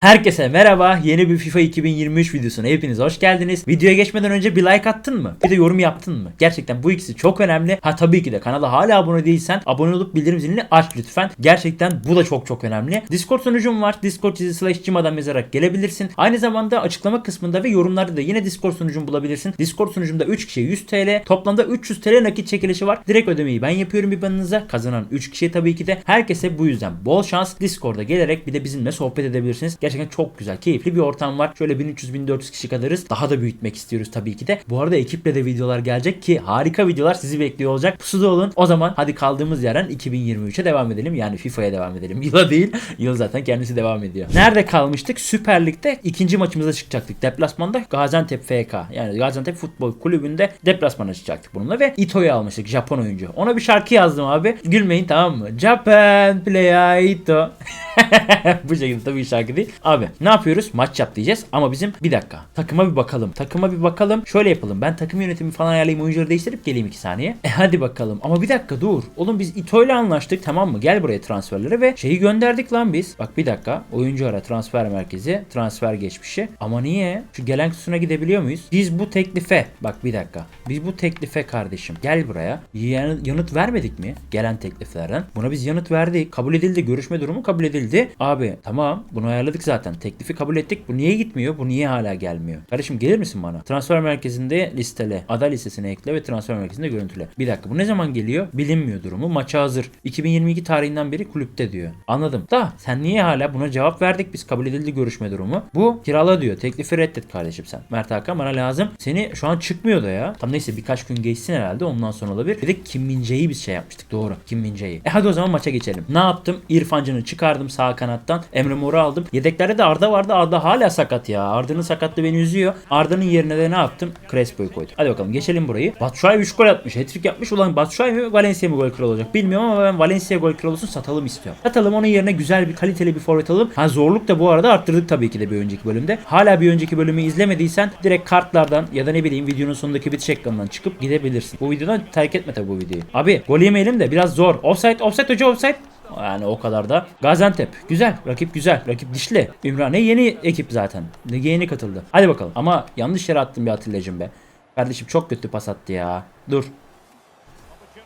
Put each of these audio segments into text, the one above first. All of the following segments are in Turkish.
Herkese merhaba. Yeni bir FIFA 2023 videosuna hepiniz hoş geldiniz. Videoya geçmeden önce bir like attın mı? Bir de yorum yaptın mı? Gerçekten bu ikisi çok önemli. Ha tabii ki de kanala hala abone değilsen abone olup bildirim zilini aç lütfen. Gerçekten bu da çok çok önemli. Discord sunucum var. Discord çizgi slash cimadan yazarak gelebilirsin. Aynı zamanda açıklama kısmında ve yorumlarda da yine Discord sunucum bulabilirsin. Discord sunucumda 3 kişiye 100 TL. Toplamda 300 TL nakit çekilişi var. Direkt ödemeyi ben yapıyorum IBAN'ınıza. Kazanan 3 kişiye tabii ki de. Herkese bu yüzden bol şans. Discord'a gelerek bir de bizimle sohbet edebilirsiniz. Gerçekten çok güzel, keyifli bir ortam var. Şöyle 1300-1400 kişi kadarız. Daha da büyütmek istiyoruz tabii ki de. Bu arada ekiple de videolar gelecek ki harika videolar sizi bekliyor olacak. Pusuda olun. O zaman hadi kaldığımız yerden 2023'e devam edelim. Yani FIFA'ya devam edelim. Yıla değil. Yıl zaten kendisi devam ediyor. Nerede kalmıştık? Süper Lig'de ikinci maçımıza çıkacaktık. Deplasmanda Gaziantep FK. Yani Gaziantep Futbol Kulübü'nde deplasmana çıkacaktık bununla ve Ito'yu almıştık. Japon oyuncu. Ona bir şarkı yazdım abi. Gülmeyin tamam mı? Japan play Ito. Bu şekilde tabii şarkı değil. Abi ne yapıyoruz? Maç yap diyeceğiz ama bizim bir dakika. Takıma bir bakalım. Takıma bir bakalım. Şöyle yapalım. Ben takım yönetimi falan ayarlayayım. Oyuncuları değiştirip geleyim 2 saniye. E hadi bakalım. Ama bir dakika dur. Oğlum biz Ito ile anlaştık tamam mı? Gel buraya transferlere ve şeyi gönderdik lan biz. Bak bir dakika. Oyuncu ara transfer merkezi. Transfer geçmişi. Ama niye? Şu gelen kutusuna gidebiliyor muyuz? Biz bu teklife. Bak bir dakika. Biz bu teklife kardeşim. Gel buraya. Yan- yanıt vermedik mi? Gelen tekliflerden. Buna biz yanıt verdik. Kabul edildi. Görüşme durumu kabul edildi. Abi tamam. Bunu ayarladık zaten. Teklifi kabul ettik. Bu niye gitmiyor? Bu niye hala gelmiyor? Kardeşim gelir misin bana? Transfer merkezinde listele. Aday listesine ekle ve transfer merkezinde görüntüle. Bir dakika. Bu ne zaman geliyor? Bilinmiyor durumu. Maça hazır. 2022 tarihinden beri kulüpte diyor. Anladım. Da sen niye hala buna cevap verdik biz kabul edildi görüşme durumu. Bu kirala diyor. Teklifi reddet kardeşim sen. Mert Hakan bana lazım. Seni şu an çıkmıyor da ya. Tam neyse birkaç gün geçsin herhalde ondan sonra olabilir. Bir de Kim Min-jae'yi biz şey yapmıştık. Doğru. Kim Min-jae'yi. E hadi o zaman maça geçelim. Ne yaptım? İrfancan'ı çıkardım sağ kanattan. Emre Mor'u aldım. Yedeklerde de Arda vardı. Arda hala sakat ya. Arda'nın sakatlığı beni üzüyor. Arda'nın yerine de ne yaptım? Crespo'yu koydum. Hadi bakalım geçelim burayı. Batshuayi 3 gol atmış. Hat-trick yapmış. Ulan Batshuayi mi Valencia mı gol kralı olacak? Bilmiyorum ama ben Valencia gol kralı olsun satalım istiyorum. Satalım onun yerine güzel bir kaliteli bir forvet alalım. Ha zorluk da bu arada arttırdık tabii ki de bir önceki bölümde. Hala bir önceki bölümü izlemediysen direkt kartlardan ya da ne bileyim videonun sonundaki bitiş ekranından çıkıp gidebilirsin. Bu videodan terk etme tabii bu videoyu. Abi gol yemeyelim de biraz zor. Offside, offside hoca offside. Yani o kadar da. Gaziantep. Güzel. Rakip güzel. Rakip dişli. Ümraniye yeni ekip zaten. Yeni katıldı. Hadi bakalım. Ama yanlış yere attım bir Atilla'cım be. Kardeşim çok kötü pas attı ya. Dur.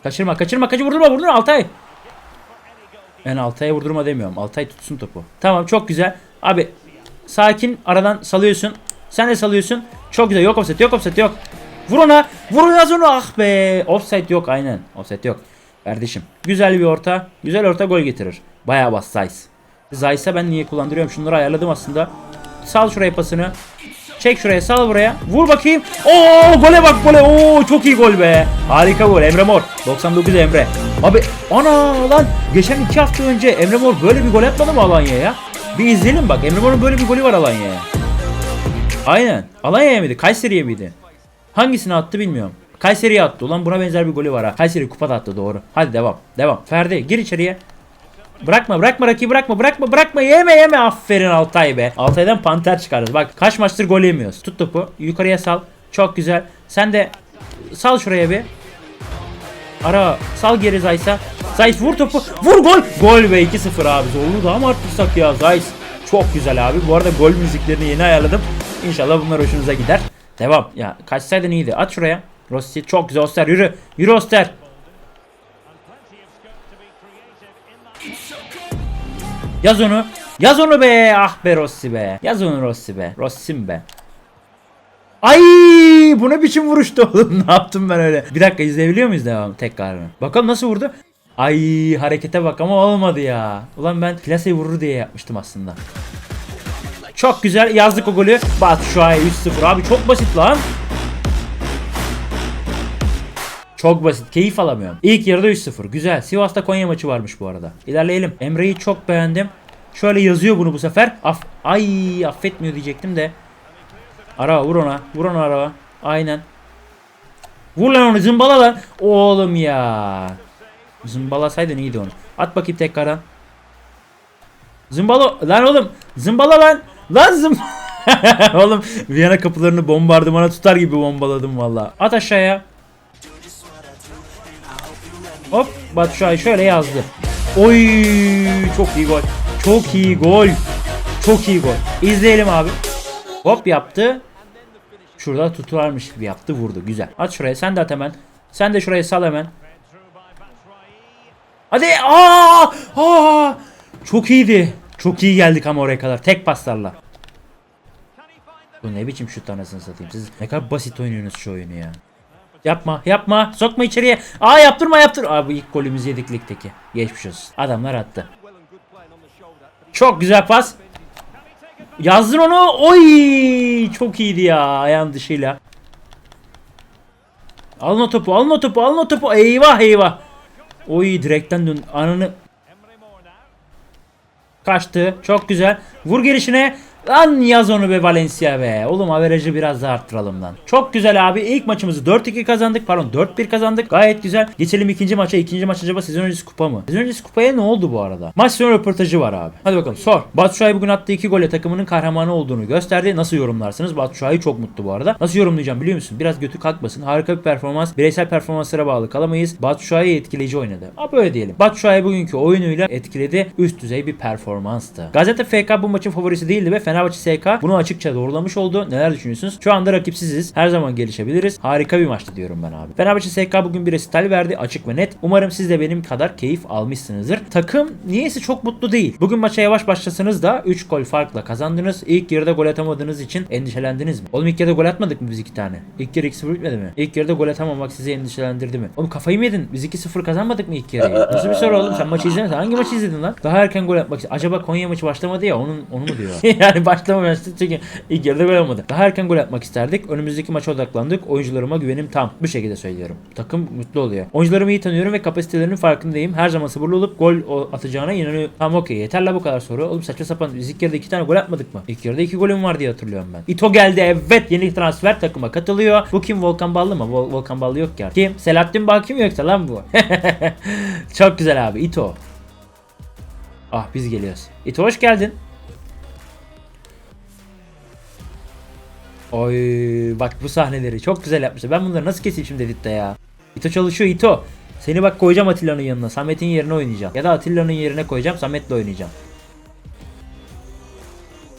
Kaçırma kaçırma kaçır vurdurma vurdurma Altay. Ben Altay'a vurdurma demiyorum. Altay tutsun topu. Tamam çok güzel. Abi sakin aradan salıyorsun. Sen de salıyorsun. Çok güzel. Yok offset yok offset yok. Vur ona. Vur ona onu. Ah be. Offside yok aynen. Offside yok. Kardeşim. Güzel bir orta. Güzel orta gol getirir. Bayağı bas Zeiss. Zeiss'e ben niye kullandırıyorum? Şunları ayarladım aslında. Sal şuraya pasını. Çek şuraya sal buraya. Vur bakayım. Oo gole bak gole. Oo çok iyi gol be. Harika gol. Emre Mor. 99 Emre. Abi ana lan. Geçen iki hafta önce Emre Mor böyle bir gol atmadı mı Alanya'ya? Bir izleyelim bak. Emre Mor'un böyle bir golü var Alanya'ya. Aynen. Alanya'ya mıydı? Kayseri'ye miydi? Hangisini attı bilmiyorum. Kayseri'ye attı. Ulan buna benzer bir golü var ha. Kayseri kupada attı doğru. Hadi devam. Devam. Ferdi gir içeriye. Bırakma bırakma rakibi bırakma bırakma bırakma yeme yeme aferin Altay be. Altay'dan panter çıkarız. Bak kaç maçtır gol yemiyoruz. Tut topu yukarıya sal. Çok güzel. Sen de sal şuraya bir. Ara sal geri Zayt'a. Zayt vur topu. Vur gol. Gol be 2-0 abi. Zorluğu daha mı arttırsak ya Zayt. Çok güzel abi. Bu arada gol müziklerini yeni ayarladım. İnşallah bunlar hoşunuza gider. Devam. Ya kaçsaydın iyiydi. At şuraya. Rossi çok güzel Oster yürü. Yürü Oster. Yaz onu. Yaz onu be. Ah be Rossi be. Yaz onu Rossi be. Rossi'm be. Ay bu ne biçim vuruştu oğlum ne yaptım ben öyle. Bir dakika izleyebiliyor muyuz devam tekrarını? Bakalım nasıl vurdu? Ay harekete bak ama olmadı ya. Ulan ben plaseyi vurur diye yapmıştım aslında. Çok güzel yazdık o golü. Batu Şuay 3-0 abi çok basit lan. Çok basit. Keyif alamıyorum. İlk yarıda 3-0. Güzel. Sivas'ta Konya maçı varmış bu arada. İlerleyelim. Emre'yi çok beğendim. Şöyle yazıyor bunu bu sefer. Af Ay affetmiyor diyecektim de. Ara vur ona. Vur ona ara. Aynen. Vur lan onu zımbala lan. Oğlum ya. Zımbalasaydın iyiydi onu. At bakayım tekrardan. Zımbala lan oğlum. Zımbala lan. Lan zım. oğlum Viyana kapılarını bombardımana tutar gibi bombaladım valla. At aşağıya. Hop Batu Şahin şöyle yazdı. Oy çok iyi gol. Çok iyi gol. Çok iyi gol. İzleyelim abi. Hop yaptı. Şurada tutularmış gibi yaptı vurdu. Güzel. At şuraya sen de at hemen. Sen de şuraya sal hemen. Hadi. Aa! Aa! Çok iyiydi. Çok iyi geldik ama oraya kadar. Tek paslarla. Bu ne biçim şut anasını satayım. Siz ne kadar basit oynuyorsunuz şu oyunu ya. Yapma yapma sokma içeriye. Aa yaptırma yaptır. Abi ilk golümüzü yedik ligdeki. Geçmiş olsun. Adamlar attı. Çok güzel pas. Yazdın onu. Oy! Çok iyiydi ya ayağın dışıyla. Alın o topu, alın o topu, alın o topu. Eyvah eyvah. Oy direkten dön. Ananı kaçtı. Çok güzel. Vur girişine. Lan yaz onu be Valencia be. Oğlum averajı biraz daha arttıralım lan. Çok güzel abi. İlk maçımızı 4-2 kazandık. Pardon 4-1 kazandık. Gayet güzel. Geçelim ikinci maça. İkinci maç acaba sezon öncesi kupa mı? Sezon öncesi kupaya ne oldu bu arada? Maç sonu röportajı var abi. Hadi bakalım sor. Şahin bugün attığı iki golle takımının kahramanı olduğunu gösterdi. Nasıl yorumlarsınız? Şahin çok mutlu bu arada. Nasıl yorumlayacağım biliyor musun? Biraz götü kalkmasın. Harika bir performans. Bireysel performanslara bağlı kalamayız. Şahin etkileyici oynadı. Abi böyle diyelim. Şahin bugünkü oyunuyla etkiledi. Üst düzey bir performanstı. Gazete FK bu maçın favorisi değildi ve Fenerbahçe SK bunu açıkça doğrulamış oldu. Neler düşünüyorsunuz? Şu anda rakipsiziz. Her zaman gelişebiliriz. Harika bir maçtı diyorum ben abi. Fenerbahçe SK bugün bir resital verdi. Açık ve net. Umarım siz de benim kadar keyif almışsınızdır. Takım niyeyse çok mutlu değil. Bugün maça yavaş başlasanız da 3 gol farkla kazandınız. İlk yarıda gol atamadığınız için endişelendiniz mi? Oğlum ilk yarıda gol atmadık mı biz iki tane? İlk yarı 2-0 bitmedi mi? İlk yarıda gol atamamak sizi endişelendirdi mi? Oğlum kafayı mı yedin? Biz 2-0 kazanmadık mı ilk yarıyı? Nasıl bir soru oğlum? Sen maçı izlemedin. Hangi maçı izledin lan? Daha erken gol atmak Acaba Konya maçı başlamadı ya onun onu mu diyor? yani başlamamıştı çünkü ilk yarıda gol olmadı. Daha erken gol atmak isterdik. Önümüzdeki maça odaklandık. Oyuncularıma güvenim tam. Bu şekilde söylüyorum. Takım mutlu oluyor. Oyuncularımı iyi tanıyorum ve kapasitelerinin farkındayım. Her zaman sabırlı olup gol atacağına inanıyorum. Tamam okey yeter la bu kadar soru. Oğlum saçma sapan biz ilk yarıda iki tane gol atmadık mı? İlk yarıda iki golüm var diye hatırlıyorum ben. Ito geldi evet yeni transfer takıma katılıyor. Bu kim Volkan Ballı mı? Vol- Volkan Ballı yok artık. Kim? Selahattin Baki mi yoksa lan bu? Çok güzel abi Ito. Ah biz geliyoruz. Ito hoş geldin. Oy bak bu sahneleri çok güzel yapmışlar. Ben bunları nasıl keseyim şimdi editte ya? Ito çalışıyor Ito. Seni bak koyacağım Atilla'nın yanına. Samet'in yerine oynayacağım. Ya da Atilla'nın yerine koyacağım. Samet'le oynayacağım.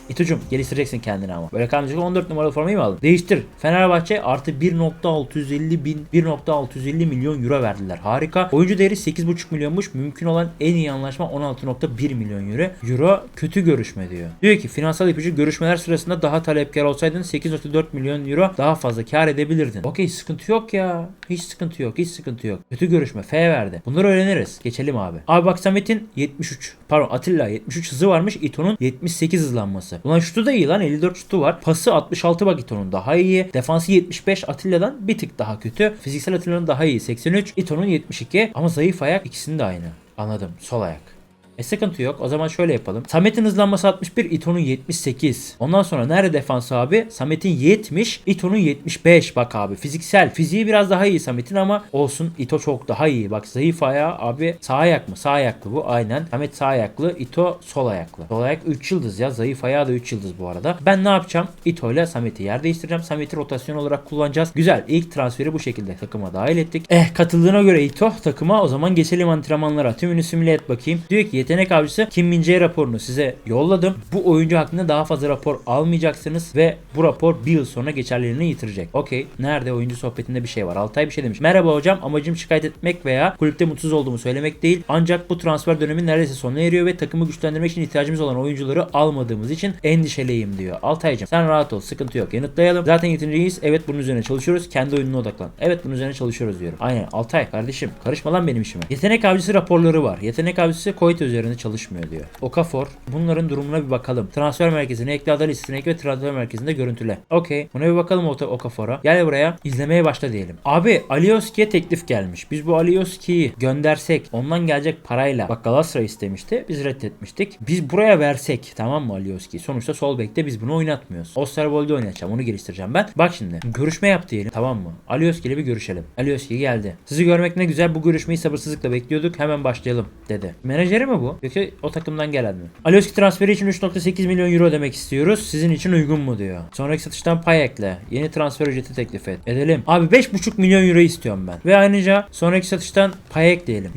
İtucum geliştireceksin kendini ama. Böyle kalmayacak 14 numaralı formayı mı aldın? Değiştir. Fenerbahçe artı 1.650 bin 1.650 milyon euro verdiler. Harika. Oyuncu değeri 8.5 milyonmuş. Mümkün olan en iyi anlaşma 16.1 milyon euro. Euro kötü görüşme diyor. Diyor ki finansal ipucu görüşmeler sırasında daha talepkar olsaydın 8.4 milyon euro daha fazla kar edebilirdin. Okey sıkıntı yok ya. Hiç sıkıntı yok. Hiç sıkıntı yok. Kötü görüşme. F verdi. Bunları öğreniriz. Geçelim abi. Abi bak Samet'in 73 pardon Atilla 73 hızı varmış. Ito'nun 78 hızlanması. Ulan şutu da iyi lan 54 şutu var. Pası 66 bak Ito'nun daha iyi. Defansı 75 Atilla'dan bir tık daha kötü. Fiziksel Atilla'nın daha iyi 83. Ito'nun 72 ama zayıf ayak ikisinin de aynı. Anladım. Sol ayak. E sıkıntı yok. O zaman şöyle yapalım. Samet'in hızlanması 61, Ito'nun 78. Ondan sonra nerede defans abi? Samet'in 70, Ito'nun 75. Bak abi fiziksel. Fiziği biraz daha iyi Samet'in ama olsun Ito çok daha iyi. Bak zayıf ayağı abi sağ ayak mı? Sağ ayaklı bu aynen. Samet sağ ayaklı, Ito sol ayaklı. Sol ayak 3 yıldız ya. Zayıf ayağı da 3 yıldız bu arada. Ben ne yapacağım? Ito ile Samet'i yer değiştireceğim. Samet'i rotasyon olarak kullanacağız. Güzel. İlk transferi bu şekilde takıma dahil ettik. Eh katıldığına göre Ito takıma o zaman geçelim antrenmanlara. Tümünü simüle et bakayım. Diyor ki yetenek avcısı Kim Min-jae raporunu size yolladım. Bu oyuncu hakkında daha fazla rapor almayacaksınız ve bu rapor bir yıl sonra geçerliliğini yitirecek. Okey. Nerede oyuncu sohbetinde bir şey var. Altay bir şey demiş. Merhaba hocam amacım şikayet etmek veya kulüpte mutsuz olduğumu söylemek değil. Ancak bu transfer dönemi neredeyse sonuna eriyor ve takımı güçlendirmek için ihtiyacımız olan oyuncuları almadığımız için endişeliyim diyor. Altaycım sen rahat ol sıkıntı yok. Yanıtlayalım. Zaten yeteneceğiz. Evet bunun üzerine çalışıyoruz. Kendi oyununa odaklan. Evet bunun üzerine çalışıyoruz diyorum. Aynen Altay kardeşim karışma lan benim işime. Yetenek avcısı raporları var. Yetenek avcısı Koyta üzerinde çalışmıyor diyor. Okafor bunların durumuna bir bakalım. Transfer merkezine ekle aday listesine ekle ve transfer merkezinde görüntüle. Okey. Buna bir bakalım Ota- Okafor'a. Gel buraya izlemeye başla diyelim. Abi Alioski'ye teklif gelmiş. Biz bu Alioski'yi göndersek ondan gelecek parayla bak Galatasaray istemişti. Biz reddetmiştik. Biz buraya versek tamam mı Alioski? Sonuçta sol bekte biz bunu oynatmıyoruz. Osterwold'u oynatacağım. Onu geliştireceğim ben. Bak şimdi. Görüşme yap diyelim. Tamam mı? Alioski ile bir görüşelim. Alioski geldi. Sizi görmek ne güzel. Bu görüşmeyi sabırsızlıkla bekliyorduk. Hemen başlayalım dedi. Menajeri mi bu? Bu? Yoksa o takımdan gelen mi? Alioski transferi için 3.8 milyon euro ödemek istiyoruz. Sizin için uygun mu diyor. Sonraki satıştan pay ekle. Yeni transfer ücreti teklif et. Edelim. Abi 5.5 milyon euro istiyorum ben. Ve ayrıca sonraki satıştan pay ekleyelim.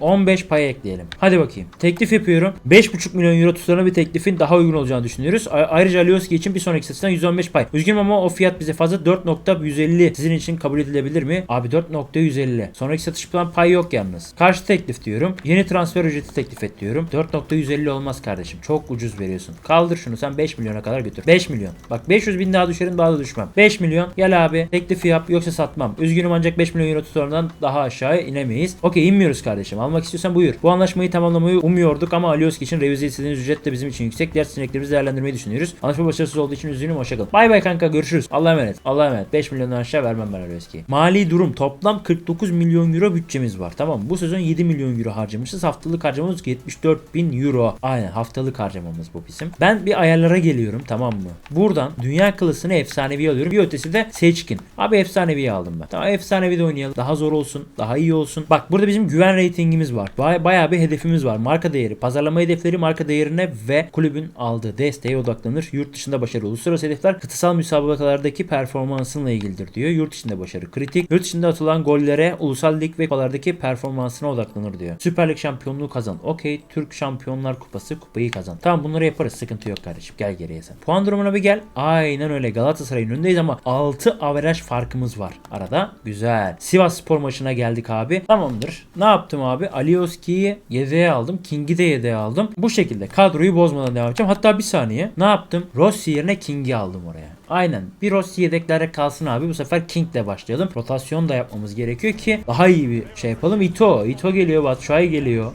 %15 pay ekleyelim. Hadi bakayım. Teklif yapıyorum. 5.5 milyon euro tutarına bir teklifin daha uygun olacağını düşünüyoruz. Ayrıca Alioski için bir sonraki satıştan 115 pay. Üzgünüm ama o fiyat bize fazla 4.150. Sizin için kabul edilebilir mi? Abi 4.150. Sonraki satış plan pay yok yalnız. Karşı teklif diyorum. Yeni transfer ücreti teklif et diyorum. 4.150 olmaz kardeşim. Çok ucuz veriyorsun. Kaldır şunu sen 5 milyona kadar götür. 5 milyon. Bak 500 bin daha düşerim daha da düşmem. 5 milyon gel abi teklifi yap yoksa satmam. Üzgünüm ancak 5 milyon euro tutarından daha aşağıya inemeyiz. Okey inmiyoruz kardeşim. Almak istiyorsan buyur. Bu anlaşmayı tamamlamayı umuyorduk ama Alioski için revize istediğiniz ücret de bizim için yüksek. Diğer seçeneklerimizi değerlendirmeyi düşünüyoruz. Anlaşma başarısız olduğu için üzgünüm. Hoşçakalın. Bay bay kanka görüşürüz. Allah'a emanet. Allah'a emanet. 5 milyondan aşağı vermem ben Alioski'ye. Mali durum toplam 49 milyon euro bütçemiz var. Tamam? Bu sezon 7 milyon euro harcamışız. Haftalık harcamamız 74 bin euro. Aynen haftalık harcamamız bu bizim. Ben bir ayarlara geliyorum tamam mı? Buradan dünya klasını efsanevi alıyorum. Bir ötesi de seçkin. Abi efsanevi aldım ben. Tamam efsanevi de oynayalım. Daha zor olsun. Daha iyi olsun. Bak burada bizim güven reytingimiz var. Baya, bir hedefimiz var. Marka değeri, pazarlama hedefleri marka değerine ve kulübün aldığı desteğe odaklanır. Yurt dışında başarı. Uluslararası hedefler kıtasal müsabakalardaki performansınla ilgilidir diyor. Yurt içinde başarı kritik. Yurt içinde atılan gollere ulusal lig ve kupalardaki performansına odaklanır diyor. Süper Lig şampiyonluğu kazan. Okey. Türk Şampiyonlar Kupası kupayı kazan. Tamam bunları yaparız. Sıkıntı yok kardeşim. Gel geriye sen. Puan durumuna bir gel. Aynen öyle. Galatasaray'ın önündeyiz ama 6 averaj farkımız var arada. Güzel. Sivas Spor maçına geldik abi. Tamamdır. Ne yaptım abi? Alioski'yi yedeğe aldım. King'i de yedeğe aldım. Bu şekilde kadroyu bozmadan devam edeceğim. Hatta bir saniye. Ne yaptım? Rossi yerine King'i aldım oraya. Aynen. Bir Rossi yedeklere kalsın abi. Bu sefer King'le başlayalım. Rotasyon da yapmamız gerekiyor ki daha iyi bir şey yapalım. Ito. Ito geliyor. Batshuayi geliyor.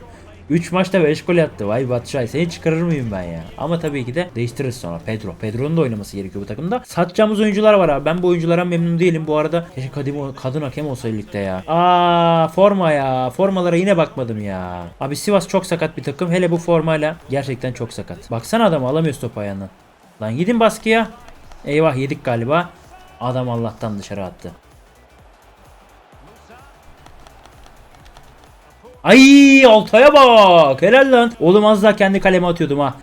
3 maçta 5 gol attı. Vay Batshuayi seni çıkarır mıyım ben ya? Ama tabii ki de değiştiririz sonra. Pedro. Pedro'nun da oynaması gerekiyor bu takımda. Satacağımız oyuncular var abi. Ben bu oyunculara memnun değilim. Bu arada keşke kadın, kadın hakem olsa ligde ya. Aa forma ya. Formalara yine bakmadım ya. Abi Sivas çok sakat bir takım. Hele bu formayla gerçekten çok sakat. Baksana adamı alamıyoruz topu ayağından. Lan yedin baskıya. Eyvah yedik galiba. Adam Allah'tan dışarı attı. Ay Altay'a bak. Helal lan. Oğlum az daha kendi kaleme atıyordum ha.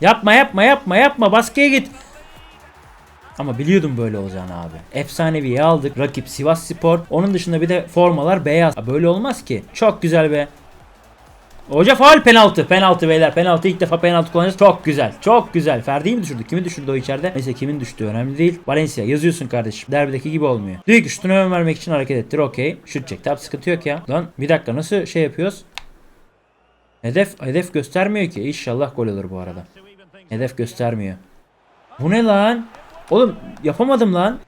Yapma yapma yapma yapma baskıya git. Ama biliyordum böyle olacağını abi. Efsaneviyi aldık. Rakip Sivas Spor. Onun dışında bir de formalar beyaz. Böyle olmaz ki. Çok güzel be. Hoca faal penaltı. Penaltı beyler. Penaltı ilk defa penaltı kullanacağız. Çok güzel. Çok güzel. Ferdi'yi mi düşürdü? Kimi düşürdü o içeride? Neyse kimin düştüğü önemli değil. Valencia yazıyorsun kardeşim. Derbideki gibi olmuyor. Ki şutunu ön vermek için hareket ettir. Okey. Şut çek. Tabi sıkıntı yok ya. Lan bir dakika nasıl şey yapıyoruz? Hedef hedef göstermiyor ki. İnşallah gol olur bu arada. Hedef göstermiyor. Bu ne lan? Oğlum yapamadım lan.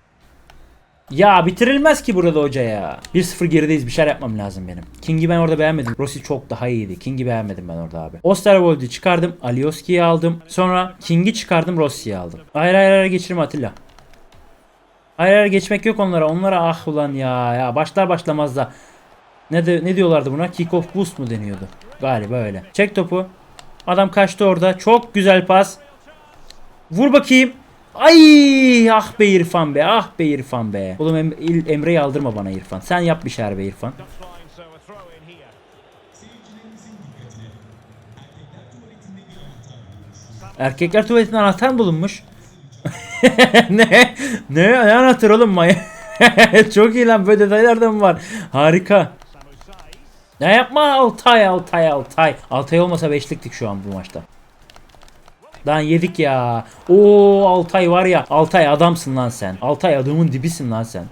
Ya bitirilmez ki burada hoca ya. 1-0 gerideyiz bir şeyler yapmam lazım benim. King'i ben orada beğenmedim. Rossi çok daha iyiydi. King'i beğenmedim ben orada abi. Osterwold'i çıkardım. Alioski'yi aldım. Sonra King'i çıkardım. Rossi'yi aldım. Hayır hayır hayır geçirme Atilla. Hayır hayır geçmek yok onlara. Onlara ah ulan ya. Ya başlar başlamaz da. Ne de, ne diyorlardı buna? Kick off boost mu deniyordu? Galiba öyle. Çek topu. Adam kaçtı orada. Çok güzel pas. Vur bakayım. Ay ah be İrfan be ah be İrfan be. Oğlum Em- Emre'yi aldırma bana İrfan. Sen yap bir şeyler be İrfan. Erkekler tuvaletinde anahtar mı bulunmuş? ne? Ne? Ne anahtar oğlum maya? Çok iyi lan böyle detaylar da mı var? Harika. Ne yapma Altay Altay Altay. Altay olmasa beşliktik şu an bu maçta. Lan yedik ya. Oo Altay var ya. Altay adamsın lan sen. Altay adamın dibisin lan sen.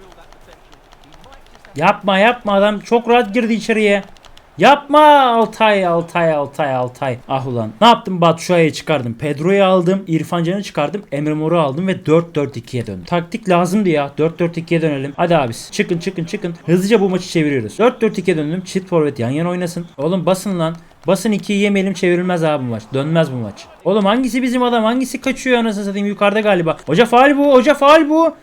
Yapma yapma adam çok rahat girdi içeriye. Yapma Altay Altay Altay Altay. Ah ulan. Ne yaptım Batshuayi'yi çıkardım. Pedro'yu aldım. İrfan Can'ı çıkardım. Emre Mor'u aldım ve 4-4-2'ye döndüm. Taktik lazımdı ya. 4-4-2'ye dönelim. Hadi abis. Çıkın çıkın çıkın. Hızlıca bu maçı çeviriyoruz. 4-4-2'ye döndüm. Çift forvet yan yana oynasın. Oğlum basın lan. Basın 2'yi yemeyelim çevrilmez abi bu maç. Dönmez bu maç. Oğlum hangisi bizim adam? Hangisi kaçıyor anasını satayım yukarıda galiba. Hoca faal bu. Hoca faal bu.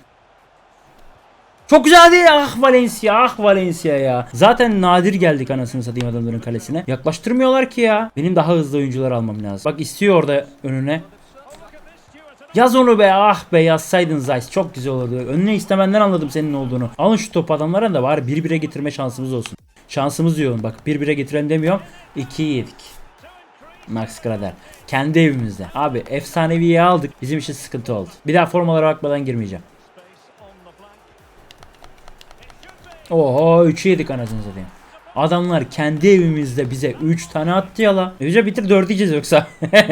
Çok güzeldi. Ah Valencia, ah Valencia ya. Zaten nadir geldik anasını satayım adamların kalesine. Yaklaştırmıyorlar ki ya. Benim daha hızlı oyuncular almam lazım. Bak istiyor orada önüne. Yaz onu be ah be yazsaydın Zeiss çok güzel olurdu. Önüne istemenden anladım senin olduğunu. Alın şu topu adamlara da var bir bire getirme şansımız olsun. Şansımız yoğun. Bak 1-1'e getirelim demiyorum. 2'yi yedik. Max Grader. Kendi evimizde. Abi efsaneviyi aldık. Bizim için sıkıntı oldu. Bir daha formalara bakmadan girmeyeceğim. Oho 3'ü yedik anasını satayım. Adamlar kendi evimizde bize 3 tane attı ya la. Bitir 4 yiyeceğiz yoksa.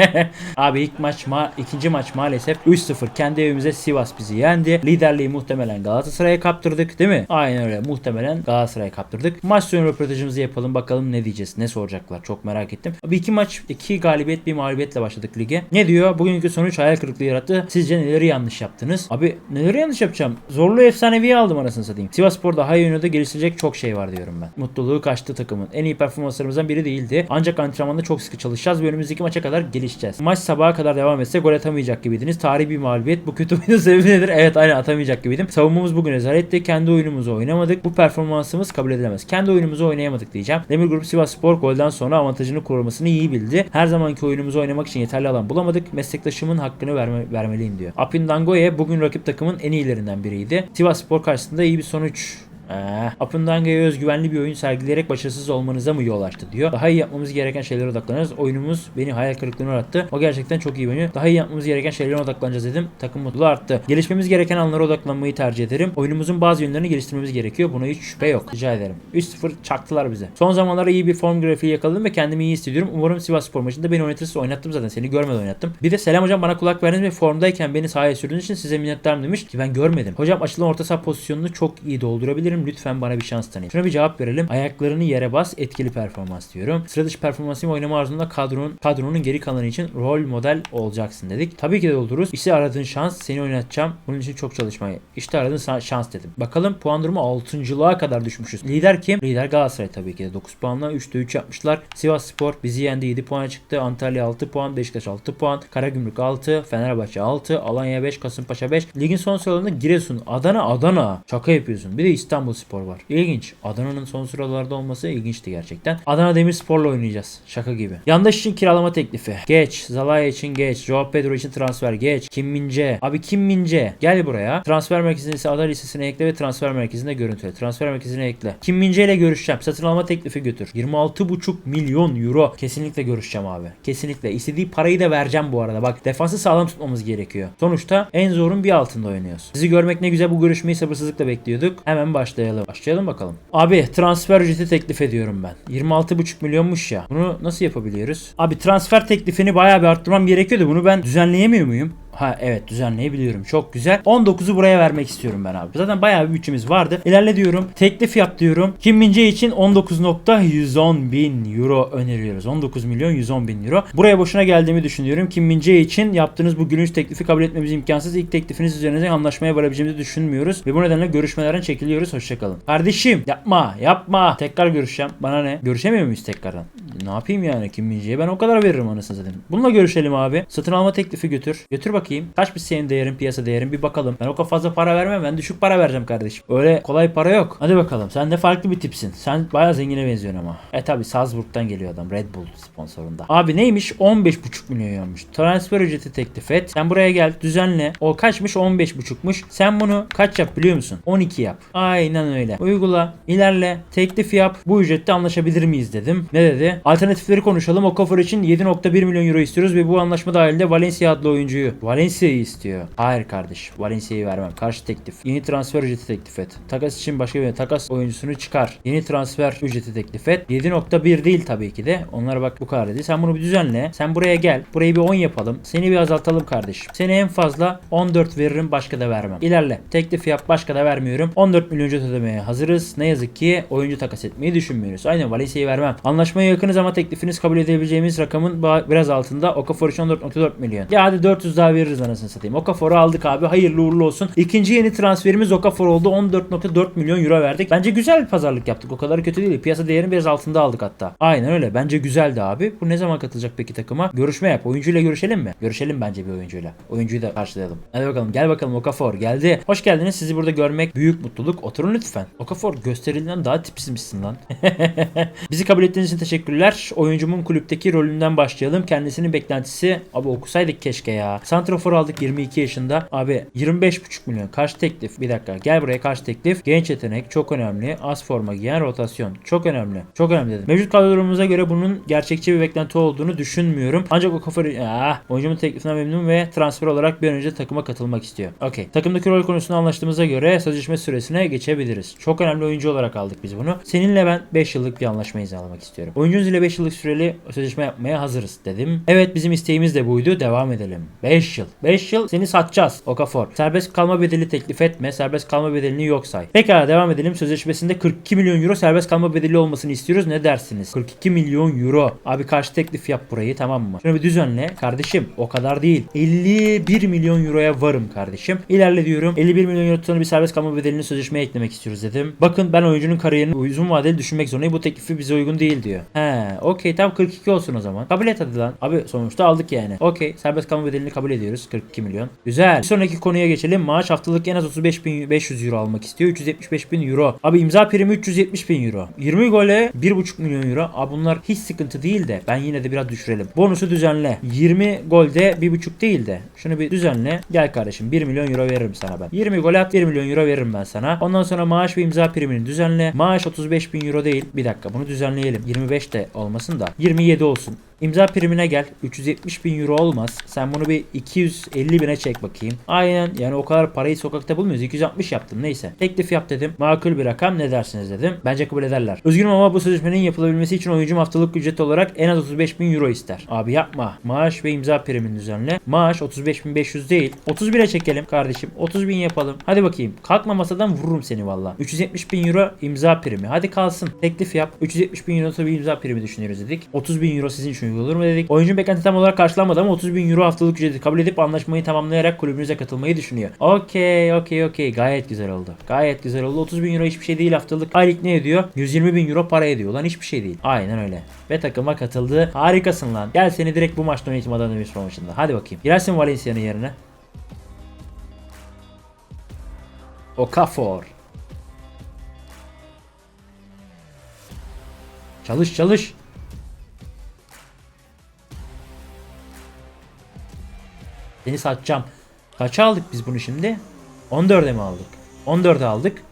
Abi ilk maç ma ikinci maç maalesef 3-0 kendi evimize Sivas bizi yendi. Liderliği muhtemelen Galatasaray'a kaptırdık değil mi? Aynen öyle muhtemelen Galatasaray'a kaptırdık. Maç sonu röportajımızı yapalım bakalım ne diyeceğiz ne soracaklar çok merak ettim. Abi iki maç iki galibiyet bir mağlubiyetle başladık lige. Ne diyor? Bugünkü sonuç hayal kırıklığı yarattı. Sizce neleri yanlış yaptınız? Abi neleri yanlış yapacağım? Zorlu efsaneviyi aldım arasını satayım. Sivas Spor daha iyi oynadı geliştirecek çok şey var diyorum ben. Mutluluğu kaçtı takımın. En iyi performanslarımızdan biri değildi. Ancak antrenmanda çok sıkı çalışacağız ve önümüzdeki maça kadar gelişeceğiz. Maç sabaha kadar devam etse gol atamayacak gibiydiniz. Tarihi bir mağlubiyet. Bu kötü oyunun sebebi nedir? Evet aynen atamayacak gibiydim. Savunmamız bugün rezaletti. Kendi oyunumuzu oynamadık. Bu performansımız kabul edilemez. Kendi oyunumuzu oynayamadık diyeceğim. Demir Grup Sivas Spor golden sonra avantajını korumasını iyi bildi. Her zamanki oyunumuzu oynamak için yeterli alan bulamadık. Meslektaşımın hakkını verme, vermeliyim diyor. Apin Dangoye bugün rakip takımın en iyilerinden biriydi. Sivas Spor karşısında iyi bir sonuç ee, Apındanga'ya özgüvenli bir oyun sergileyerek başarısız olmanıza mı yol açtı diyor. Daha iyi yapmamız gereken şeylere odaklanırız. Oyunumuz beni hayal kırıklığına uğrattı. O gerçekten çok iyi bir oyun. Daha iyi yapmamız gereken şeylere odaklanacağız dedim. Takım mutluluğu arttı. Gelişmemiz gereken alanlara odaklanmayı tercih ederim. Oyunumuzun bazı yönlerini geliştirmemiz gerekiyor. Buna hiç şüphe yok. Rica ederim. 3-0 çaktılar bize. Son zamanlarda iyi bir form grafiği yakaladım ve kendimi iyi hissediyorum. Umarım Sivas Spor maçında beni oynatırsınız. Oynattım zaten. Seni görmeden oynattım. Bir de selam hocam bana kulak verdiniz ve formdayken beni sahaya sürdüğünüz için size minnettarım demiş ki ben görmedim. Hocam açılan orta saha pozisyonunu çok iyi doldurabilirim. Lütfen bana bir şans tanıyın. Şuna bir cevap verelim. Ayaklarını yere bas. Etkili performans diyorum. Sıra dışı performansımı oynama arzumda kadronun, kadronun geri kalanı için rol model olacaksın dedik. Tabii ki de doldururuz. İşte aradığın şans. Seni oynatacağım. Bunun için çok çalışmayı. İşte aradığın şans dedim. Bakalım puan durumu 6.lığa kadar düşmüşüz. Lider kim? Lider Galatasaray tabii ki de 9 puanla 3'te 3 yapmışlar. Sivas Spor bizi yendi 7 puana çıktı. Antalya 6 puan, Beşiktaş 6 puan, Karagümrük 6, Fenerbahçe 6, Alanya 5, Kasımpaşa 5. Ligin son sıralarında Giresun, Adana, Adana. Şaka yapıyorsun. Bir de İstanbul Spor var. İlginç. Adana'nın son sıralarda olması ilginçti gerçekten. Adana Demirspor'la oynayacağız. Şaka gibi. Yandaş için kiralama teklifi. Geç. Zalaya için geç. Joao Pedro için transfer geç. Kim Mince. Abi Kim Mince. Gel buraya. Transfer merkezine ise aday listesine ekle ve transfer merkezinde görüntüle. Transfer merkezine ekle. Kim Mince ile görüşeceğim. Satın alma teklifi götür. 26,5 milyon euro. Kesinlikle görüşeceğim abi. Kesinlikle. İstediği parayı da vereceğim bu arada. Bak defansı sağlam tutmamız gerekiyor. Sonuçta en zorun bir altında oynuyoruz. Sizi görmek ne güzel bu görüşmeyi sabırsızlıkla bekliyorduk. Hemen başlayalım. Başlayalım bakalım. Abi transfer ücreti teklif ediyorum ben. 26,5 milyonmuş ya. Bunu nasıl yapabiliyoruz? Abi transfer teklifini bayağı bir arttırmam gerekiyordu. Bunu ben düzenleyemiyor muyum? Ha evet düzenleyebiliyorum. Çok güzel. 19'u buraya vermek istiyorum ben abi. Zaten bayağı bir bütçemiz vardı. İlerle diyorum. Teklif yap diyorum. Kim Mince için 19.110 bin euro öneriyoruz. 19 milyon 110 bin euro. Buraya boşuna geldiğimi düşünüyorum. Kim Mince için yaptığınız bu gülünç teklifi kabul etmemiz imkansız. İlk teklifiniz üzerine anlaşmaya varabileceğimizi düşünmüyoruz. Ve bu nedenle görüşmelerden çekiliyoruz. Hoşçakalın. Kardeşim yapma yapma. Tekrar görüşeceğim. Bana ne? Görüşemiyor muyuz tekrardan? Ne yapayım yani Kim Mince'ye? Ben o kadar veririm anasını satayım. Bununla görüşelim abi. Satın alma teklifi götür. Götür bakayım. Kaç bir senin değerin, piyasa değerin bir bakalım. Ben o kadar fazla para vermem. Ben düşük para vereceğim kardeşim. Öyle kolay para yok. Hadi bakalım. Sen de farklı bir tipsin. Sen bayağı zengine benziyorsun ama. E tabi Salzburg'dan geliyor adam. Red Bull sponsorunda. Abi neymiş? 15,5 milyon Transfer ücreti teklif et. Sen buraya gel. Düzenle. O kaçmış? 15,5'muş. Sen bunu kaç yap biliyor musun? 12 yap. Aynen öyle. Uygula. ilerle. Teklif yap. Bu ücrette anlaşabilir miyiz dedim. Ne dedi? Alternatifleri konuşalım. O Okafor için 7.1 milyon euro istiyoruz ve bu anlaşma dahilinde Valencia adlı oyuncuyu. Valencia'yı istiyor. Hayır kardeş. Valencia'yı vermem. Karşı teklif. Yeni transfer ücreti teklif et. Takas için başka bir takas oyuncusunu çıkar. Yeni transfer ücreti teklif et. 7.1 değil tabii ki de. Onlara bak bu kadar dedi. Sen bunu bir düzenle. Sen buraya gel. Burayı bir 10 yapalım. Seni bir azaltalım kardeşim. Seni en fazla 14 veririm. Başka da vermem. İlerle. Teklif yap. Başka da vermiyorum. 14 milyon ücret ödemeye hazırız. Ne yazık ki oyuncu takas etmeyi düşünmüyoruz. Aynen Valencia'yı vermem. Anlaşmaya yakınız ama teklifiniz kabul edebileceğimiz rakamın biraz altında. Okafor için 14.4 milyon. Ya hadi 400 daha veririz anasını satayım. Okafor'u aldık abi. Hayırlı uğurlu olsun. İkinci yeni transferimiz Okafor oldu. 14.4 milyon euro verdik. Bence güzel bir pazarlık yaptık. O kadar kötü değil. Piyasa değerinin biraz altında aldık hatta. Aynen öyle. Bence güzeldi abi. Bu ne zaman katılacak peki takıma? Görüşme yap. Oyuncuyla görüşelim mi? Görüşelim bence bir oyuncuyla. Oyuncuyu da karşılayalım. Hadi bakalım. Gel bakalım Okafor. Geldi. Hoş geldiniz. Sizi burada görmek büyük mutluluk. Oturun lütfen. Okafor gösterildiğinden daha tipsizmişsin lan. Bizi kabul ettiğiniz için teşekkürler. Oyuncumun kulüpteki rolünden başlayalım. Kendisinin beklentisi abi okusaydık keşke ya. Santrafor santrafor aldık 22 yaşında. Abi 25,5 milyon. Kaç teklif? Bir dakika. Gel buraya kaç teklif? Genç yetenek çok önemli. Az forma giyen rotasyon. Çok önemli. Çok önemli dedim. Mevcut kadromumuza göre bunun gerçekçi bir beklenti olduğunu düşünmüyorum. Ancak o kafa ah, oyuncumun teklifinden memnun ve transfer olarak bir önce takıma katılmak istiyor. Okey. Takımdaki rol konusunda anlaştığımıza göre sözleşme süresine geçebiliriz. Çok önemli oyuncu olarak aldık biz bunu. Seninle ben 5 yıllık bir anlaşma imzalamak istiyorum. Oyuncunuz ile 5 yıllık süreli sözleşme yapmaya hazırız dedim. Evet bizim isteğimiz de buydu. Devam edelim. 5 yıl. 5 yıl seni satacağız. Okafor. Serbest kalma bedeli teklif etme. Serbest kalma bedelini yok say. Pekala devam edelim. Sözleşmesinde 42 milyon euro serbest kalma bedeli olmasını istiyoruz. Ne dersiniz? 42 milyon euro. Abi karşı teklif yap burayı tamam mı? Şunu bir düzenle. Kardeşim o kadar değil. 51 milyon euroya varım kardeşim. İlerle diyorum. 51 milyon euro tutanı bir serbest kalma bedelini sözleşmeye eklemek istiyoruz dedim. Bakın ben oyuncunun kariyerini uzun vadeli düşünmek zorundayım. Bu teklifi bize uygun değil diyor. He okey tamam 42 olsun o zaman. Kabul et hadi lan. Abi sonuçta aldık yani. Okey serbest kalma bedelini kabul ediyoruz. 42 milyon. Güzel. Bir sonraki konuya geçelim. Maaş haftalık en az 35.500 euro almak istiyor. 375.000 euro. Abi imza primi 370.000 euro. 20 gole 1.5 milyon euro. Abi bunlar hiç sıkıntı değil de ben yine de biraz düşürelim. Bonusu düzenle. 20 golde 1.5 değil de şunu bir düzenle. Gel kardeşim 1 milyon euro veririm sana ben. 20 gol at 1 milyon euro veririm ben sana. Ondan sonra maaş ve imza primini düzenle. Maaş 35.000 euro değil. Bir dakika bunu düzenleyelim. 25 de olmasın da 27 olsun. İmza primine gel. 370 bin euro olmaz. Sen bunu bir 250 bine çek bakayım. Aynen yani o kadar parayı sokakta bulmuyoruz. 260 yaptım neyse. Teklif yap dedim. Makul bir rakam ne dersiniz dedim. Bence kabul ederler. Üzgünüm ama bu sözleşmenin yapılabilmesi için oyuncum haftalık ücret olarak en az 35 bin euro ister. Abi yapma. Maaş ve imza primini düzenle. Maaş 35.500 değil. 30 bine çekelim kardeşim. 30 bin yapalım. Hadi bakayım. Kalkma masadan vururum seni valla. 370 bin euro imza primi. Hadi kalsın. Teklif yap. 370 bin euro bir imza primi düşünüyoruz dedik. 30 bin euro sizin için uygun olur mu dedik. Oyuncunun beklenti tam olarak karşılanmadı ama 30 bin euro haftalık ücreti kabul edip anlaşmayı tamamlayarak kulübünüze katılmayı düşünüyor. Okey okey okey gayet güzel oldu. Gayet güzel oldu. 30 bin euro hiçbir şey değil haftalık. Aylık ne ediyor? 120 bin euro para ediyor lan hiçbir şey değil. Aynen öyle. Ve takıma katıldı. Harikasın lan. Gel seni direkt bu maçta oynatayım Adana Demirspor maçında. Hadi bakayım. Girersin Valencia'nın yerine. Okafor. Çalış çalış. Seni satacağım. Kaça aldık biz bunu şimdi? 14'e mi aldık? 14'e aldık.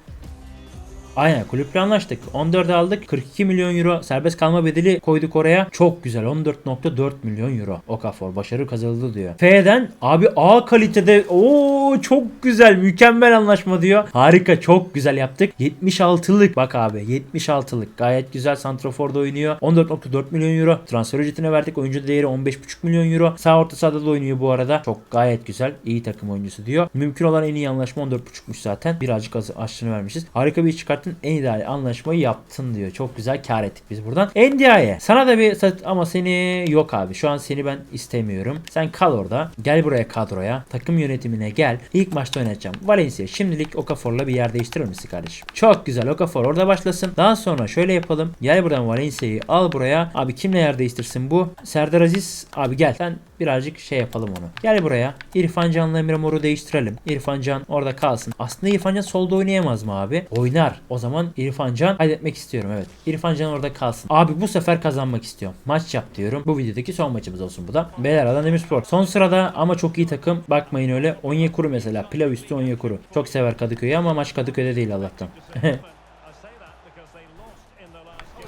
Aynen kulüple anlaştık. 14'e aldık. 42 milyon euro serbest kalma bedeli koyduk oraya. Çok güzel. 14.4 milyon euro. Okafor başarı kazanıldı diyor. F'den abi A kalitede o çok güzel mükemmel anlaşma diyor. Harika çok güzel yaptık. 76'lık bak abi 76'lık gayet güzel santraforda oynuyor. 14.4 milyon euro. Transfer ücretine verdik. Oyuncu değeri 15.5 milyon euro. Sağ orta sahada da oynuyor bu arada. Çok gayet güzel. İyi takım oyuncusu diyor. Mümkün olan en iyi anlaşma 14.5'muş zaten. Birazcık az aşçını vermişiz. Harika bir iş çıkarttın. En ideal anlaşmayı yaptın diyor. Çok güzel kar ettik biz buradan. NDI'ye. Sana da bir sat ama seni yok abi. Şu an seni ben istemiyorum. Sen kal orada. Gel buraya kadroya. Takım yönetimine gel. İlk maçta oynatacağım. Valencia şimdilik Okafor'la bir yer değiştirir misin kardeşim? Çok güzel. Okafor orada başlasın. Daha sonra şöyle yapalım. Gel buradan Valencia'yı al buraya. Abi kimle yer değiştirsin bu? Serdar Aziz. Abi gel. Sen birazcık şey yapalım onu. Gel buraya. İrfan Can'la Emre Mor'u değiştirelim. İrfan Can orada kalsın. Aslında İrfan Can solda oynayamaz mı abi? Oynar. O zaman İrfan Can kaydetmek istiyorum evet. İrfan Can orada kalsın. Abi bu sefer kazanmak istiyorum. Maç yap diyorum. Bu videodaki son maçımız olsun bu da. Beyler Adana Demirspor. Son sırada ama çok iyi takım. Bakmayın öyle. Onyekuru mesela. Pilav üstü Onyekuru. Çok sever Kadıköy'ü ama maç Kadıköy'de değil Allah'tan.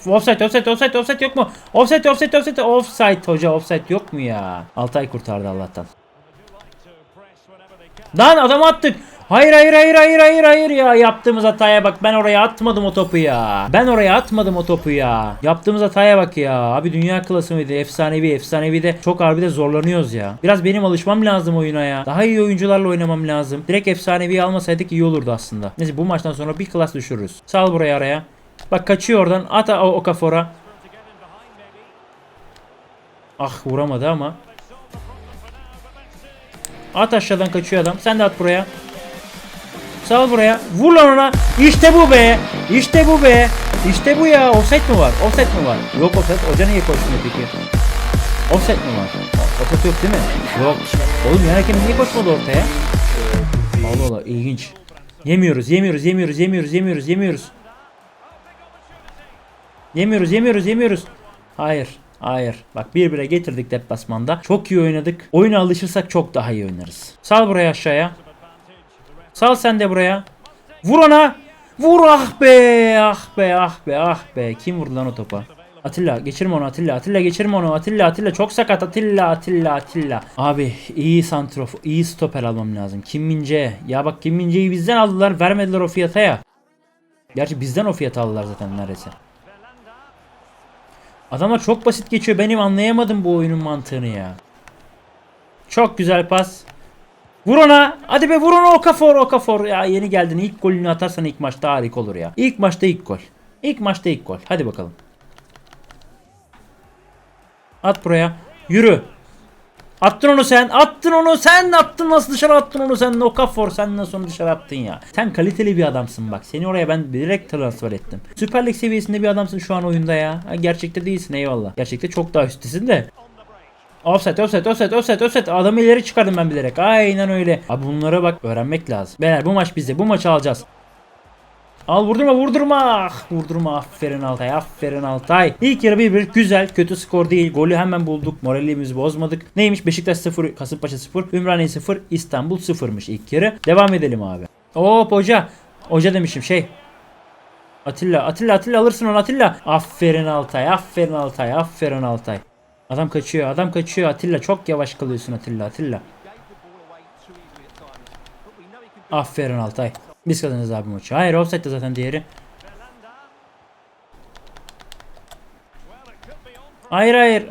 Offside offside offside offside yok mu? Offside offside offside offside hoca offside yok mu ya? Altay kurtardı Allah'tan. Lan adamı attık. Hayır hayır hayır hayır hayır hayır ya. Yaptığımız hataya bak. Ben oraya atmadım o topu ya. Ben oraya atmadım o topu ya. Yaptığımız hataya bak ya. Abi dünya klası mıydı? Efsanevi efsanevi de çok harbi de zorlanıyoruz ya. Biraz benim alışmam lazım oyuna ya. Daha iyi oyuncularla oynamam lazım. Direkt efsanevi almasaydık iyi olurdu aslında. Neyse bu maçtan sonra bir klas düşürürüz. Sal buraya araya. Bak kaçıyor oradan. At o, o kafora. Ah vuramadı ama. At aşağıdan kaçıyor adam. Sen de at buraya. Sal buraya. Vur lan ona. İşte bu be. İşte bu be. İşte bu ya. Offset mi var? Offset mi var? Yok offset. Hoca niye koşmuyor peki? Offset mi var? Offset yok değil mi? Yok. Oğlum yan hakem niye koşmadı ortaya? Allah Allah ilginç. Yemiyoruz, yemiyoruz, yemiyoruz, yemiyoruz, yemiyoruz, yemiyoruz. Yemiyoruz, yemiyoruz, yemiyoruz. Hayır. Hayır. Bak 1-1'e getirdik deplasmanda. Çok iyi oynadık. Oyuna alışırsak çok daha iyi oynarız. Sal buraya aşağıya. Sal sen de buraya. Vur ona. Vur ah be ah be ah be ah be. Kim vurdu lan o topa? Atilla geçirme onu Atilla. Atilla geçirme onu. Atilla Atilla çok sakat. Atilla Atilla Atilla. Abi iyi santrof, iyi stoper almam lazım. Kim Mince. Ya bak Kim Mince'yi bizden aldılar. Vermediler o fiyata ya. Gerçi bizden o fiyata aldılar zaten neredeyse. Adamlar çok basit geçiyor. Benim anlayamadım bu oyunun mantığını ya. Çok güzel pas. Vur ona. Hadi be vur ona Okafor Okafor. Ya yeni geldin. İlk golünü atarsan ilk maçta harika olur ya. İlk maçta ilk gol. İlk maçta ilk gol. Hadi bakalım. At buraya. Yürü. Attın onu sen. Attın onu sen. Attın nasıl dışarı attın onu sen. Okafor sen nasıl onu dışarı attın ya. Sen kaliteli bir adamsın bak. Seni oraya ben direkt transfer ettim. Süper Lig seviyesinde bir adamsın şu an oyunda ya. Gerçekte değilsin eyvallah. Gerçekte çok daha üsttesin de. Offset, offset, offset, offset, offset. Adamı ileri çıkardım ben bilerek. Aynen öyle. Abi bunlara bak öğrenmek lazım. Beyler bu maç bizde. Bu maçı alacağız. Al vurdurma vurdurma. Ah, vurdurma aferin Altay aferin Altay. İlk yarı 1-1 güzel kötü skor değil. Golü hemen bulduk. Moralimizi bozmadık. Neymiş Beşiktaş 0 Kasımpaşa 0 Ümraniye 0 İstanbul 0'mış ilk yarı. Devam edelim abi. Hop hoca. Hoca demişim şey. Atilla Atilla Atilla alırsın onu Atilla. Aferin Altay aferin Altay aferin Altay. Adam kaçıyor adam kaçıyor Atilla çok yavaş kalıyorsun Atilla Atilla. Aferin Altay. Biz kazanırız abi maçı. Hayır offside de zaten diğeri. Hayır hayır.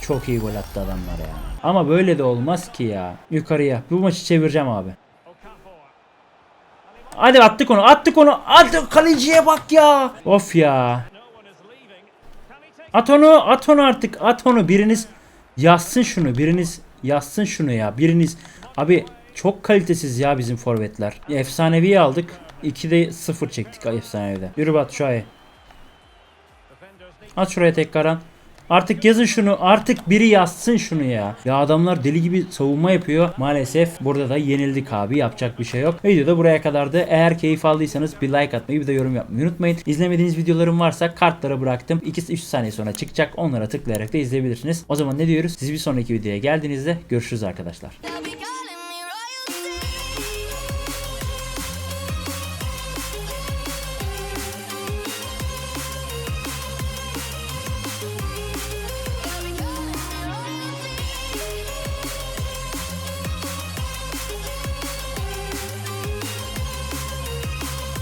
Çok iyi gol attı adamlar ya. Ama böyle de olmaz ki ya. Yukarıya. Bu maçı çevireceğim abi. Hadi attık onu. Attık onu. Hadi kaleciye bak ya. Of ya. At onu. At onu artık. At onu. Biriniz yazsın şunu. Biriniz yazsın şunu ya. Biriniz. Abi çok kalitesiz ya bizim forvetler. Efsanevi aldık. 2'de 0 çektik efsanevide. Yürü Batu Şahin. At şuraya tekrardan. Artık yazın şunu. Artık biri yazsın şunu ya. Ya adamlar deli gibi savunma yapıyor. Maalesef burada da yenildik abi. Yapacak bir şey yok. Video da buraya kadardı. Eğer keyif aldıysanız bir like atmayı bir de yorum yapmayı unutmayın. İzlemediğiniz videolarım varsa kartlara bıraktım. 2-3 saniye sonra çıkacak. Onlara tıklayarak da izleyebilirsiniz. O zaman ne diyoruz? Siz bir sonraki videoya geldiğinizde görüşürüz arkadaşlar.